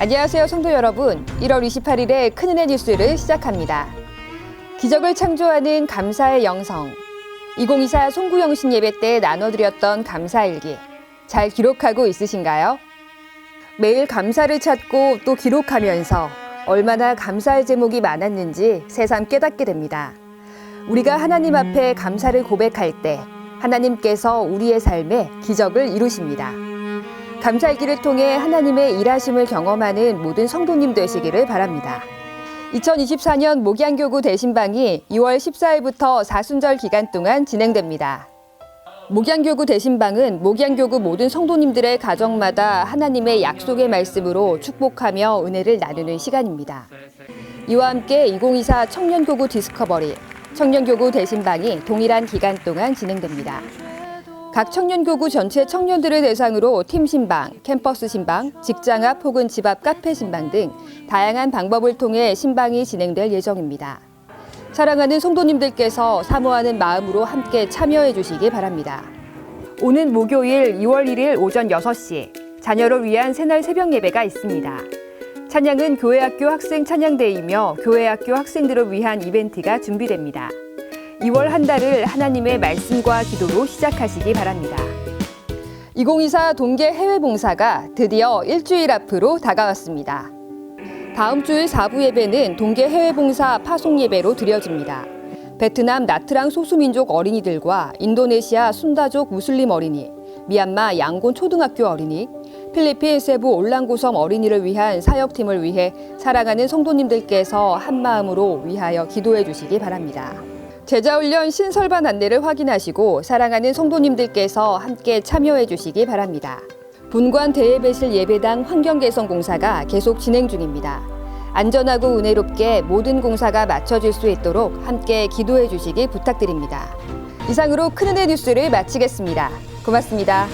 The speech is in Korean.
안녕하세요, 성도 여러분. 1월 28일에 큰은혜 뉴스를 시작합니다. 기적을 창조하는 감사의 영성. 2024 송구영신 예배 때 나눠드렸던 감사일기. 잘 기록하고 있으신가요? 매일 감사를 찾고 또 기록하면서 얼마나 감사의 제목이 많았는지 새삼 깨닫게 됩니다. 우리가 하나님 앞에 감사를 고백할 때 하나님께서 우리의 삶에 기적을 이루십니다. 감사일기를 통해 하나님의 일하심을 경험하는 모든 성도님 되시기를 바랍니다. 2024년 목양교구 대신방이 2월 14일부터 사순절 기간 동안 진행됩니다. 목양교구 대신방은 목양교구 모든 성도님들의 가정마다 하나님의 약속의 말씀으로 축복하며 은혜를 나누는 시간입니다. 이와 함께 2024 청년교구 디스커버리, 청년교구 대신방이 동일한 기간 동안 진행됩니다. 각 청년교구 전체 청년들을 대상으로 팀 신방, 캠퍼스 신방, 직장 앞 혹은 집 앞 카페 신방 등 다양한 방법을 통해 신방이 진행될 예정입니다. 사랑하는 성도님들께서 사모하는 마음으로 함께 참여해 주시기 바랍니다. 오는 목요일 2월 1일 오전 6시 자녀를 위한 새날 새벽 예배가 있습니다. 찬양은 교회학교 학생 찬양대이며 교회학교 학생들을 위한 이벤트가 준비됩니다. 2월 한 달을 하나님의 말씀과 기도로 시작하시기 바랍니다. 2024 동계 해외 봉사가 드디어 일주일 앞으로 다가왔습니다. 다음 주일 4부 예배는 동계 해외 봉사 파송 예배로 드려집니다. 베트남 나트랑 소수민족 어린이들과 인도네시아 순다족 무슬림 어린이, 미얀마 양곤 초등학교 어린이, 필리핀 세부 올랑고섬 어린이를 위한 사역팀을 위해 사랑하는 성도님들께서 한 마음으로 위하여 기도해 주시기 바랍니다. 제자훈련 신설반 안내를 확인하시고 사랑하는 성도님들께서 함께 참여해 주시기 바랍니다. 분관 대예배실 예배당 환경개선 공사가 계속 진행 중입니다. 안전하고 은혜롭게 모든 공사가 마쳐질 수 있도록 함께 기도해 주시기 부탁드립니다. 이상으로 큰은혜 뉴스를 마치겠습니다. 고맙습니다.